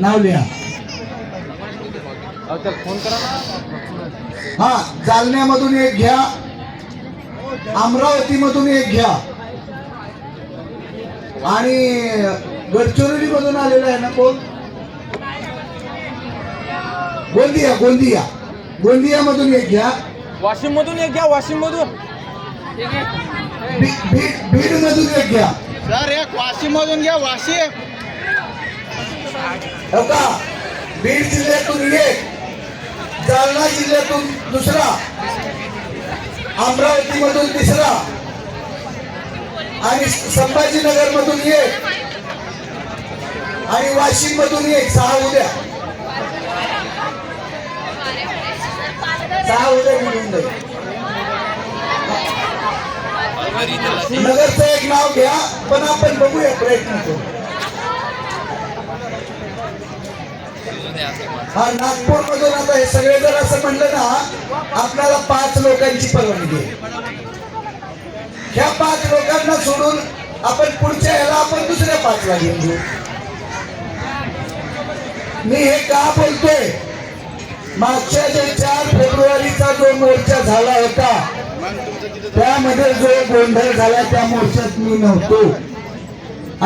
नाव लिहा फोन करा ना. हा जालन्यामधून एक घ्या. अमरावतीमधून एक घ्या. आणि गडचिरोली मधून आलेला आहे ना कोण? गोंदिया गोंदिया. गोंदिया मधून एक घ्या. वाशिम मधून एक घ्या वाशिम मधून बीड मधून एक घ्या. सर एक वाशिम मधून घ्या वाशिम. हो का? बीड जिल्ह्यातून एक जालना जिल्ह्यातून दुसरा अमरावतीमधून तिसरा आणि संभाजीनगर मधून एक आणि वाशिम मधून एक. सहा उद्या. सहा उद्या मिळून जाईल. नगरचं एक नाव घ्या पण आपण बघूया प्रयत्न करू. हा नागपूर मधून आता हे सगळे जर असं म्हणलं ना आपल्याला पाच लोकांची परवानगी ह्या पाच लोकांना सोडून आपण पुढच्या ह्याला आपण दुसऱ्या पाचला घेऊन घेऊ मी हे का बोलतोय? मागच्या जे चार फेब्रुवारीचा जो मोर्चा झाला होता त्यामध्ये जो गोंधळ झाला त्या मोर्चात मी नव्हतो.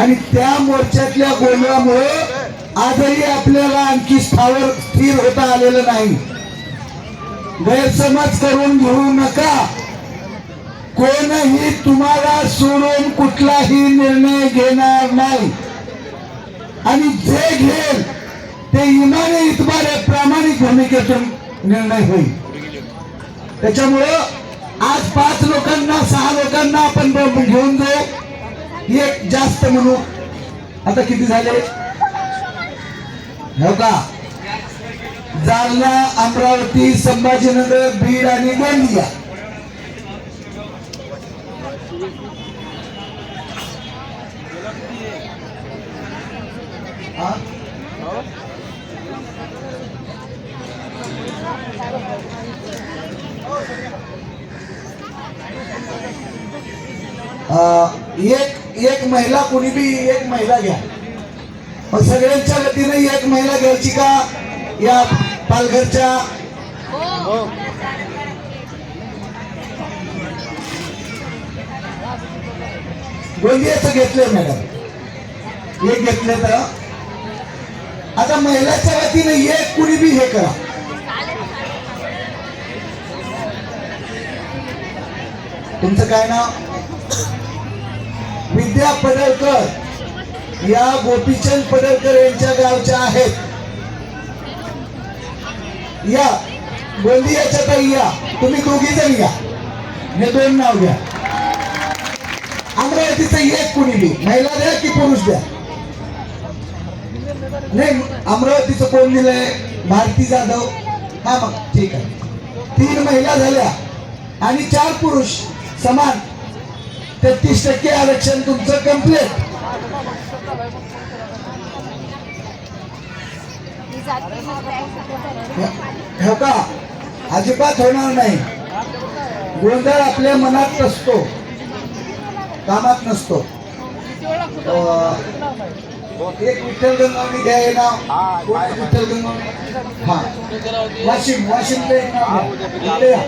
आणि त्या मोर्चातल्या गोंधळामुळे आजही आपल्याला आणखी स्थावर स्थिर होता आलेलं नाही. गैरसमज करून घेऊ नका. कोणही तुम्हाला सोडून कुठलाही निर्णय घेणार नाही. आणि जे घेल ते इमाने इतबारे प्रामाणिक भूमिकेतून निर्णय होईल. त्याच्यामुळं आज पाच लोकांना सहा लोकांना आपण घेऊन जाऊ. एक जास्त म्हणू. आता किती झाले? हो का जालना अमरावती संभाजीनगर बीड आणि गोंदिया. एक एक महिला कोणी बी एक महिला घ्या. मग सगळ्यांच्या वतीने एक महिला घ्यायची का? या पालघरच्या? गोंदियाचं घेतलंय मॅडम. एक घेतलं तर. आता महिलाच्या वतीने एक कुणी बी हे करा. तुमचं काय नाव? विद्या पडळकर. या गोपीचंद पडळकर यांच्या गावच्या आहेत. या गोंदियाच्या ताई या. तुम्ही दोघी जण या. हे दोन नाव घ्या अमरावतीचं एक कुणी बी. महिला द्या की पुरुष द्या? नाही अमरावतीचं कोण दिलंय? भारती जाधव. हा मग ठीक आहे. तीन महिला झाल्या आणि चार पुरुष समान. तेहतीस टक्के आरक्षण तुमचं कंप्लीट हो अजिबात होणार नाही. गोंधळ आपल्या मनात नसतो. कामात नसतो. एक विठ्ठल गंगावणी घ्या हे नाव. विठ्ठल गंगावणी हा. वाशिम वाशिमचं एक नाव घ्या. या.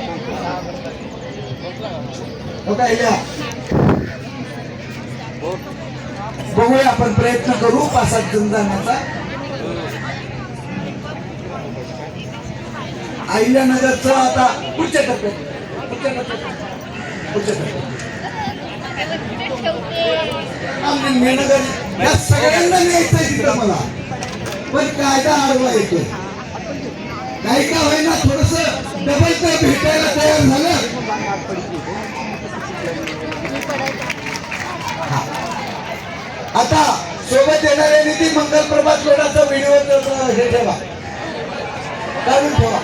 हो का बघूया आपण प्रयत्न करू पाच सात जण जाण्याचा अहिल्यानगरचं आता. पुढच्या टप्प्यात. पुढच्या टप्प्यात. पुढच्या टप्प्यात. या सगळ्यांना न्यायचंय तिथं मला. पण कायदा आडवा येतोय. काही का होईना थोडस डबल तर भेटायला तयार झालं. आता सोबत येणाऱ्या निधी मंगल प्रभात लोडाचा व्हिडिओ हे ठेवा. काढून ठेवा.